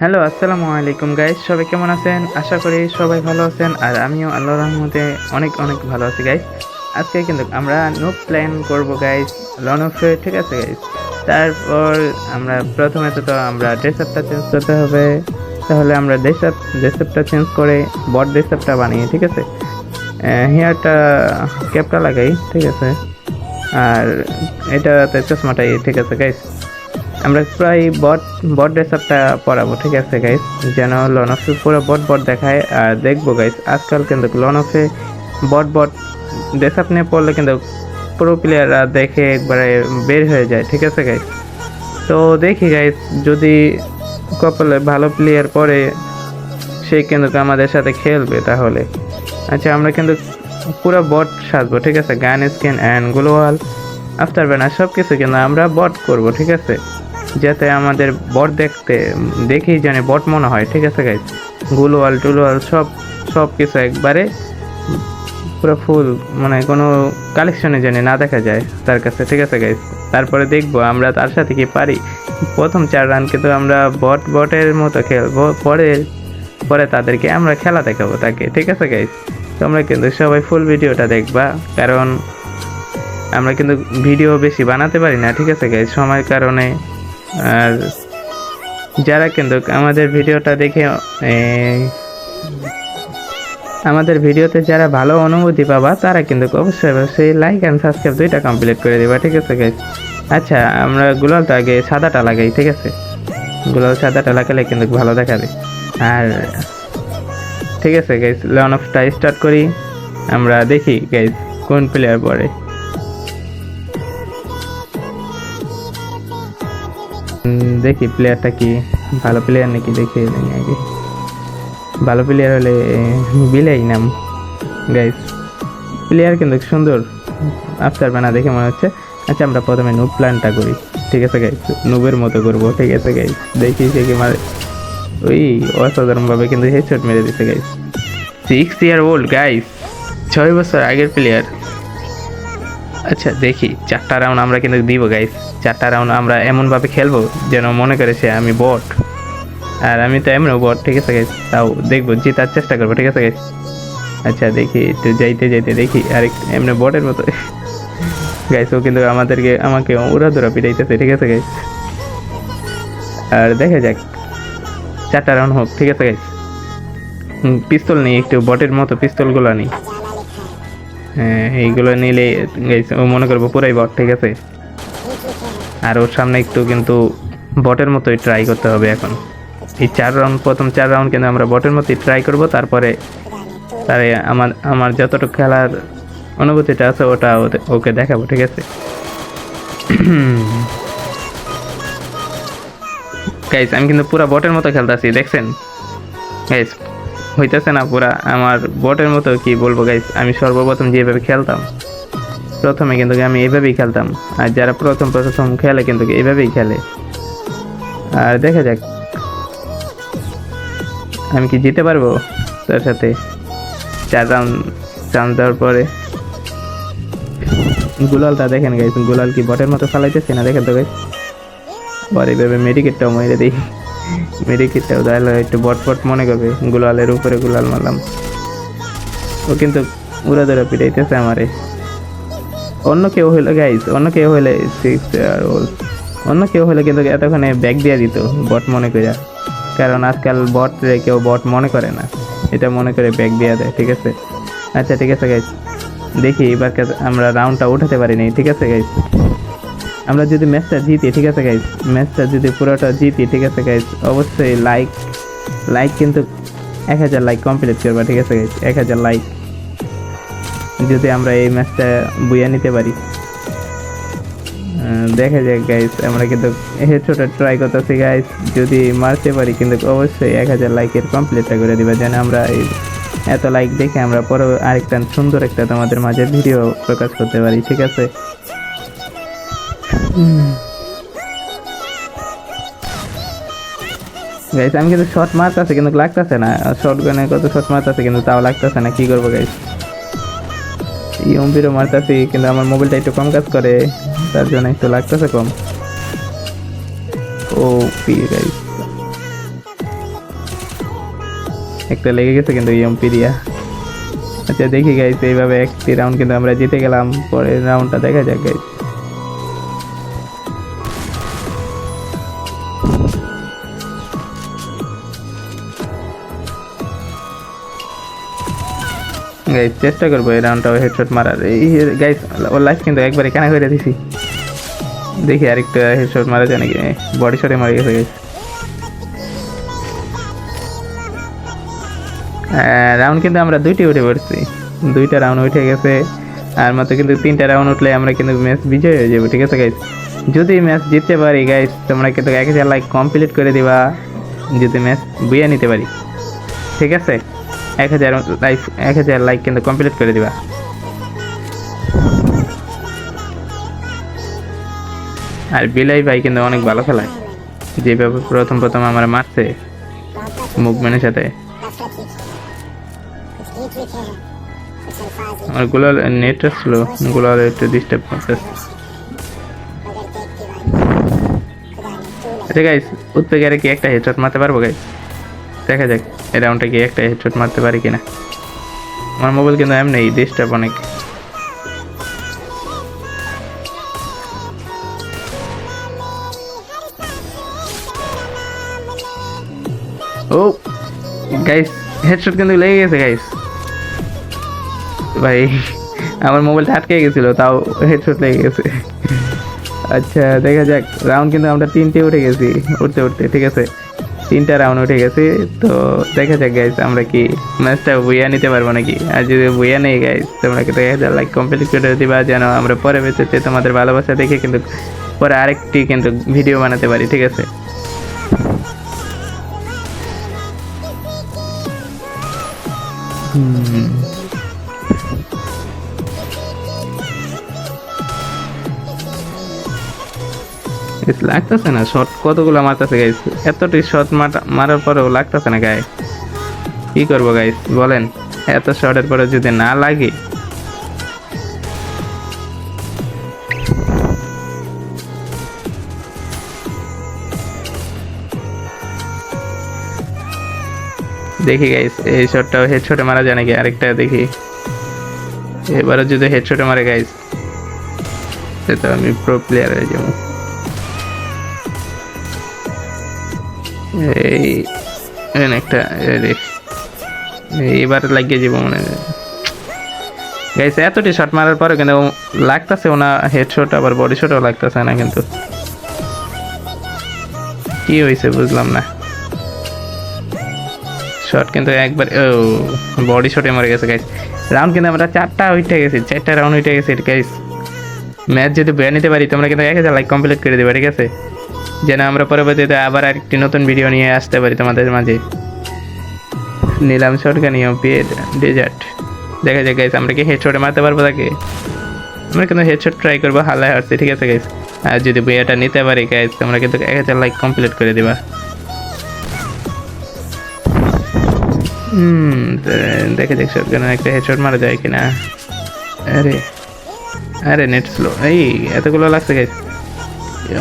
Hello, আসসালামু আলাইকুম guys সবাই কেমন আছেন? আশা করি সবাই ভালো আছেন, আর আমিও আল্লাহর রহমতে অনেক অনেক ভালো আছি গাইস আজকে কিন্তু আমরা নো প্ল্যান করব গাইস লন অফ ঠিক আছে গাইস তারপর আমরা প্রথমে তো আমরা ড্রেস আপটা চেঞ্জ করতে হবে। তাহলে আমরা ড্রেস আপ ড্রেস আপটা চেঞ্জ করে বড ড্রেস আপটা বানিয়ে, ঠিক আছে? হেয়ারটা ক্যাপটা লাগাই, ঠিক আছে? আর এটাতে চশমাটাই, ঠিক আছে গাইস আমরা প্রায় বট বট ড্রেস আপটা পরাবো ঠিক আছে গাইস যেন লন অফে পুরো বট বট দেখায়, আর দেখব গাইস আজকাল কিন্তু লন অফে বট বট ড্রেস আপ নিয়ে পড়লে কিন্তু পুরো প্লেয়াররা দেখে একবারে বের হয়ে যায়, ঠিক আছে গাইস তো দেখি গাইস যদি কপালে ভালো প্লেয়ার পরে সে কিন্তু আমাদের সাথে খেলবে তাহলে। আচ্ছা আমরা কিন্তু পুরো বট সাজবো, ঠিক আছে? গান স্কিন অ্যান্ড গ্লোয়াল আফটার ব্যানার সব কিছু কিন্তু আমরা বট করব, ঠিক আছে? যাতে আমাদের বট দেখতে, দেখেই জানে, বট মনে হয়, ঠিক আছে গাইজ গুলোয়াল, টুলোয়াল, সব সব কিছু একবারে পুরো ফুল মানে কোনো কালেকশনে জানি না দেখা যায় তার কাছে, ঠিক আছে গাইজ তারপরে দেখব, আমরা তার সাথে কি পারি? প্রথম চার রানকে তো আমরা বট, বটের মতো খেলব, পরে পরে তাদেরকে আমরা খেলা দেখাবো তাকে, ঠিক আছে গাইজ তোমরা কিন্তু সবাই ফুল ভিডিওটা দেখবা, কারণ আমরা কিন্তু ভিডিও বেশি বানাতে পারি না, ঠিক আছে গাইজ সময়ের কারণে আর যারা কিন্তু আমাদের ভিডিওটা দেখে আমাদের ভিডিওতে যারা ভালো অনুভূতি পাবা, তারা কিন্তু অবশ্যই অবশ্যই লাইক অ্যান্ড সাবস্ক্রাইব দুইটা কমপ্লিট করে দেবা, ঠিক আছে গাইজ আচ্ছা আমরা গুলালটা আগে সাদাটা লাগাই, ঠিক আছে? গুলাল সাদাটা লাগালে কিন্তু ভালো দেখাবে। আর ঠিক আছে গাইজ লন অফটা স্টার্ট করি। আমরা দেখি গাইজ কোন প্লেয়ার পড়ে। দেখি প্লেয়ারটা কি? ভালো প্লেয়ার নাকি দেখে আগে। ভালো প্লেয়ার হলে বিলেই নাম। গাইস প্লেয়ার কিন্তু সুন্দর। আফটার বানা দেখে মনে হচ্ছে। আচ্ছা আমরা প্রথমে নুব প্ল্যানটা করি। ঠিক আছে গাইস নুবের মতো করব। ঠিক আছে গাইস দেখি সে কি মারে। ওই, অসাধারণভাবে কিন্তু হেডশট মেরে দিতে guys six year old guys ছয় বছর আগের প্লেয়ার আচ্ছা দেখি। চারটা রাউন্ড আমরা কিন্তু দিব গাইস চারটা রাউন্ড আমরা এমনভাবে খেলব যেন মনে করে সে আমি বট আর আমি তো এমনও বট ঠিক আছে গাইস তাও দেখব জেতার চেষ্টা করব ঠিক আছে গাইস আচ্ছা দেখি একটু যাইতে যাইতে দেখি আর এমনি বটের মতো। গাইস ও কিন্তু আমাদেরকে আমাকে উড়া ধরা পিটাইতেছে ঠিক আছে গাইস আর দেখা যাক চারটা রাউন্ড হোক ঠিক আছে গাইস পিস্তল নেই একটু বটের মতো পিস্তলগুলো নেই। হ্যাঁ এইগুলো নিলে guys, ও মনে করব পুরাই বট ঠিক আছে? আর ওর সামনে একটু কিন্তু বটের মতোই ট্রাই করতে হবে এখন। এই চার রাউন্ড প্রথম চার রাউন্ড কিন্তু আমরা বটের মতোই ট্রাই করব, তারপরে তারে আমার আমার যতটুকু খেলার অনুভূতিটা আছে ওটা ওকে দেখাবো, ঠিক আছে? গাইস আমি কিন্তু পুরা বটের মতো খেলতেছি, দেখছেন? গাইস হইতেছে না পুরা, আমার বটের মতো কি বলব গাইস আমি সর্বপ্রথম যেভাবে খেলতাম প্রথমে কিন্তু আমি এইভাবেই খেলতাম। আর যারা প্রথম প্রথম খেলে কিন্তু এইভাবেই খেলে। আর দেখা যাক। আমি কি জিতে পারব তার সাথে? চার রাউন্ড, চান্স দেওয়ার পরে। গুলালটা দেখেন গাইস গুলাল কি বটের মতো ফালাইতেছে না দেখেন তো গাইস পরে এইভাবে মেডিকেটটাও মেরে দিই। মেডিকেটটাও তাহলে একটু বট বট মনে করবে। গুলালের উপরে গুলাল মারলাম। ও কিন্তু উড়া ধরে পিটাইতেছে আমারে। অন্য কেউ হইলে গাইস অন্য কেউ হইলে সিক্স অন্য কেউ হইলে কিন্তু এতক্ষণে ব্যাগ দিয়ে দিত বট মনে করে কারণ আজকাল বট কেউ বট মনে করে না, এটা মনে করে ব্যাগ দিয়ে দেয়, ঠিক আছে? আচ্ছা ঠিক আছে গাইস দেখি এবার আমরা রাউন্ডটা উঠাতে পারিনি, ঠিক আছে গাইস আমরা যদি ম্যাচটা জিতি, ঠিক আছে গাইস ম্যাচটা যদি পুরোটা জিতি, ঠিক আছে গাইস অবশ্যই লাইক লাইক কিন্তু এক হাজার লাইক কমপ্লিট করবা, ঠিক আছে গাইস এক হাজার লাইক যদি আমরা এই ম্যাচটা বুয়া নিতে পারি। দেখা যাক গাইস আমরা কিন্তু হেডশটে ট্রাই করতেছি গাইস যদি মারতে পারি, কিন্তু অবশ্যই এক হাজার লাইকের কমপ্লিটটা করে দিবা, যেন আমরা এই এত লাইক দেখে আমরা পরে আরেকটা সুন্দর একটা তোমাদের মাঝে ভিডিও প্রকাশ করতে পারি, ঠিক আছে? গাইস আমি কিন্তু শর্ট মারতেছে, কিন্তু লাগতেছে না। শর্ট গানে কত শর্ট মারতেছে, কিন্তু তাও লাগতেছে না। কি করব গাইস ইয়ম্বিরও মারতেছি, কিন্তু আমার মোবাইলটা একটু কম কাজ করে, তার জন্য একটু লাগতেছে কম। O P guys. একটা লেগে গেছে কিন্তু ইয়ম্পি দিয়া। আচ্ছা দেখি গাইস এইভাবে একটি রাউন্ড কিন্তু আমরা জিতে গেলাম, পরের রাউন্ডটা দেখা যাক গাইস গাইস চেষ্টা করব এই রাউন্ডটাও হেডশট মারার। এই গাইস ওর লাইফ কিন্তু একবারে কেনা করে দিছি। দেখি আরেকটা হেডশট মারা যায় নাকি? বডি শটে মারা গেছে গাইস রাউন্ড কিন্তু আমরা দুইটি উঠে পড়ছি। দুইটা রাউন্ড উঠে গেছে। আর মাত্র কিন্তু তিনটা রাউন্ড উঠলে আমরা কিন্তু ম্যাচ বিজয় হয়ে যাব, ঠিক আছে গাইস যদি ম্যাচ জিততে পারি গাইস তোমরা কিন্তু এক হাজার লাইক কমপ্লিট করে দিবা। যদি ম্যাচ বুয়ে নিতে পারি, ঠিক আছে? এক হাজার লাইক এক হাজার লাইক কিন্তু কমপ্লিট করে দিবা। আর বিলাই ভাই কিন্তু অনেক ভালো খেলায় যেভাবে প্রথম প্রথম আমার মারছে মুভমেন্টের সাথে। আমারগুলার নেটটা স্লো গুলার একটু ডিস্টার্ব করতেছে। আচ্ছা গাইস উৎপেগারে কি একটা হেডশট মারতে পারব গাইস দেখা যাক, এই রাউন্ডটা কি একটা হেডশট মারতে পারি কিনা। আমার মোবাইল কিন্তু এমনি ডিস্টার্ব অনেক। ও গাইস হেডশট কিন্তু লেগে গেছে গাইস ভাই, আমার মোবাইলটা আটকে গেছিল, তাও হেডশট লেগে গেছে। আচ্ছা দেখা যাক রাউন্ড কিন্তু আমরা তিনটে উঠে গেছি, উঠতে উঠতে, ঠিক আছে। তিনটা রাউন্ড উঠে গেছে, তো দেখা যাক গাইস আমরা কি ম্যাচটা বুইয়া নিতে পারব নাকি? আর যদি বুইয়া নেই গাইস তোমরা কিন্তু দেখা যায় লাইক কমপ্লিট করে দিবা যেন আমরা পরে বেঁচেতে তোমাদের ভালোবাসা দেখে কিন্তু পরে আরেকটি কিন্তু ভিডিও বানাতে পারি, ঠিক আছে? হুম। লাগতেছে না শট কতগুলো মারতেছে গাইস এতটি শট মারার পরেও লাগতেছে না গায়ে কি করব গাইস বলেন, এত শটের পরে যদি না লাগে। দেখি গাইস এই শটটাও হেডশটে মারা যায় নাকি? আরেকটা দেখি। এবারে যদি হেড হেডশটে মারে গাইস তো আমি প্রো প্লেয়ার হয়ে যাব। এই একটা এবার লাগিয়ে যাব মানে গাইস এতটি শট মারার পরে কিন্তু লাগতেছে না হেডশট আবার বডি শটও লাগতেছে না কিন্তু। কি হয়েছে বুঝলাম না। শট কিন্তু একবার, ও বডি শটে মরে গেছে গাইস রাউন্ড কিন্তু আমরা চারটা উঠে গেছি, চারটা রাউন্ড উঠে গেছি গাইস ম্যাচ যদি বেয়ে নিতে পারি, তোমরা কিন্তু এক হাজার লাইক কমপ্লিট করে দেবে, ঠিক আছে? যেন আমরা পরবর্তীতে আবার আরেকটি নতুন ভিডিও নিয়ে আসতে পারি তোমাদের মাঝে। নিলাম শটগান পেড ডেজার্ট দেখা যাক গাইস আমরা কি হেডশটে মারতে পারব তাকে? আমরা কিন্তু হেডশট ট্রাই করব, হালায় হারছি, ঠিক আছে গাইস আর যদি বইয়াটা নিতে পারি গাইস তোমরা কিন্তু এক হাজার লাইক কমপ্লিট করে দিবা। হুম দেখা যাক শটগান একটা হেডশট মারা যায় কিনা। আরে আরে নেট স্লো এই, এতগুলো লাগছে গাইস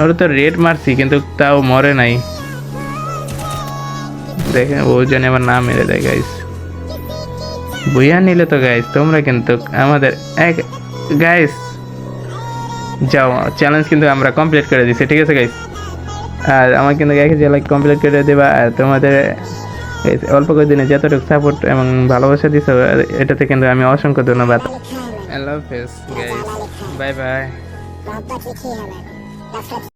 ওর তো রেড মারছি কিন্তু তাও মরে নাই। দেখে ও জন্য আমার নাম মেরে দেয় গাইস বুইয়া নিলে তো গাইস তোমরা কিন্তু আমাদের এক গাইস যাও চ্যালেঞ্জ কিন্তু আমরা কমপ্লিট করে দিচ্ছি ঠিক আছে গাইস আর আমার কিন্তু এক জেলা কমপ্লিট করে দেবা আর তোমাদের অল্প কয়েকদিনে যতটুকু সাপোর্ট এবং ভালোবাসা দিছো এটাতে কিন্তু আমি অসংখ্য ধন্যবাদ। আল্লাহ হাফেজ গাইস বাই বাই La